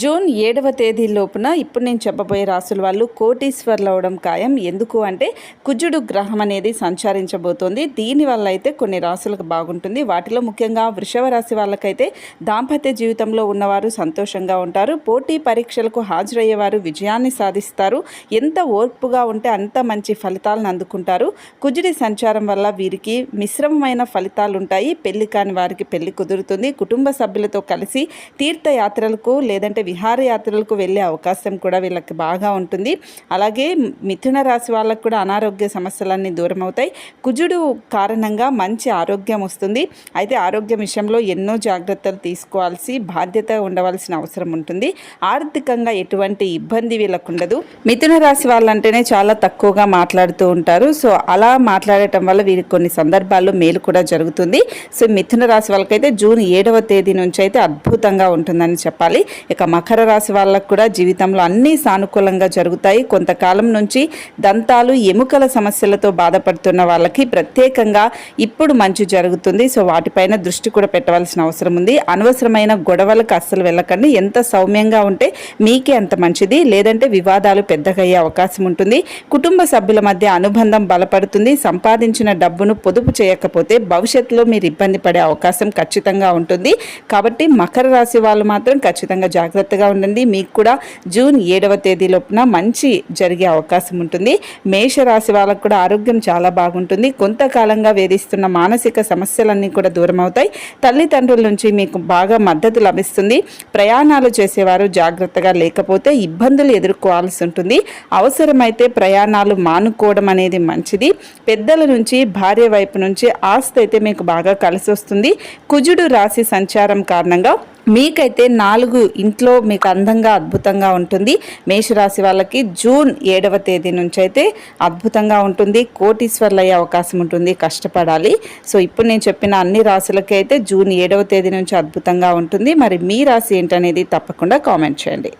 June ఏడవ తేదీ లోపున ఇప్పుడు నేను చెప్పబోయే రాసుల వాళ్ళు కోటీశ్వర్లు అవడం ఖాయం. ఎందుకు అంటే కుజుడు గ్రహం అనేది సంచరించబోతోంది. దీనివల్ల అయితే కొన్ని రాసులకు బాగుంటుంది. వాటిలో ముఖ్యంగా వృషభ రాశి వాళ్ళకైతే దాంపత్య జీవితంలో ఉన్నవారు సంతోషంగా ఉంటారు. పోటీ పరీక్షలకు హాజరయ్యేవారు విజయాన్ని సాధిస్తారు. ఎంత ఓర్పుగా ఉంటే అంత మంచి ఫలితాలను అందుకుంటారు. కుజుడి సంచారం వల్ల వీరికి మిశ్రమమైన ఫలితాలు ఉంటాయి పెళ్ళి కాని వారికి పెళ్ళి కుదురుతుంది. కుటుంబ సభ్యులతో కలిసి తీర్థయాత్రలకు లేదంటే విహారయాత్రలకు వెళ్ళే అవకాశం కూడా వీళ్ళకి బాగా ఉంటుంది. అలాగే మిథున రాశి వాళ్ళకు కూడా అనారోగ్య సమస్యలన్నీ దూరం అవుతాయి కుజుడు కారణంగా మంచి ఆరోగ్యం వస్తుంది. అయితే ఆరోగ్యం విషయంలో ఎన్నో జాగ్రత్తలు తీసుకోవాల్సి బాధ్యత ఉండవలసిన అవసరం ఉంటుంది. ఆర్థికంగా ఎటువంటి ఇబ్బంది వీళ్ళకు ఉండదు. మిథున రాశి వాళ్ళంటేనే చాలా తక్కువగా మాట్లాడుతూ ఉంటారు. సో అలా మాట్లాడటం వల్ల వీరికి కొన్ని సందర్భాల్లో మేలు కూడా జరుగుతుంది. సో మిథున రాశి వాళ్ళకైతే జూన్ ఏడవ తేదీ నుంచి అయితే అద్భుతంగా ఉంటుందని చెప్పాలి. ఇక మకర రాశి వాళ్ళకు కూడా జీవితంలో అన్నీ సానుకూలంగా జరుగుతాయి. కొంతకాలం నుంచి దంతాలు ఎముకల సమస్యలతో బాధపడుతున్న వాళ్ళకి ప్రత్యేకంగా ఇప్పుడు మంచి జరుగుతుంది. సో వాటిపైన దృష్టి కూడా పెట్టవలసిన అవసరం ఉంది. అనవసరమైన గొడవలకు అస్సలు వెళ్ళకండి. ఎంత సౌమ్యంగా ఉంటే మీకే అంత మంచిది. లేదంటే వివాదాలు పెద్దగా అయ్యే అవకాశం ఉంటుంది. కుటుంబ సభ్యుల మధ్య అనుబంధం బలపడుతుంది. సంపాదించిన డబ్బును పొదుపు చేయకపోతే భవిష్యత్తులో మీరు ఇబ్బంది పడే అవకాశం ఖచ్చితంగా ఉంటుంది. కాబట్టి మకర రాశి వాళ్ళు మాత్రం ఖచ్చితంగా జాగ్రత్తగా ఉండండి. మీకు కూడా జూన్ ఏడవ తేదీ లోపున మంచి జరిగే అవకాశం ఉంటుంది. మేషరాశి వాళ్ళకు కూడా ఆరోగ్యం చాలా బాగుంటుంది. కొంతకాలంగా వేధిస్తున్న మానసిక సమస్యలన్నీ కూడా దూరం అవుతాయి. తల్లిదండ్రుల నుంచి మీకు బాగా మద్దతు లభిస్తుంది. ప్రయాణాలు చేసేవారు జాగ్రత్తగా లేకపోతే ఇబ్బందులు ఎదుర్కోవాల్సి ఉంటుంది. అవసరమైతే ప్రయాణాలు మానుకోవడం అనేది మంచిది. పెద్దల నుంచి భార్య వైపు నుంచి ఆస్తి అయితే మీకు బాగా కలిసి వస్తుంది కుజుడు రాశి సంచారం కారణంగా మీకైతే నాలుగు ఇంట్లో మీకు అందంగా అద్భుతంగా ఉంటుంది. మేషరాశి వాళ్ళకి జూన్ ఏడవ తేదీ నుంచి అయితే అద్భుతంగా ఉంటుంది. కోటీశ్వర్లు అయ్యే అవకాశం ఉంటుంది. కష్టపడాలి. సో ఇప్పుడు నేను చెప్పిన అన్ని రాశులకి అయితే జూన్ ఏడవ తేదీ నుంచి అద్భుతంగా ఉంటుంది. మరి మీ రాశి ఏంటనేది తప్పకుండా కామెంట్ చేయండి.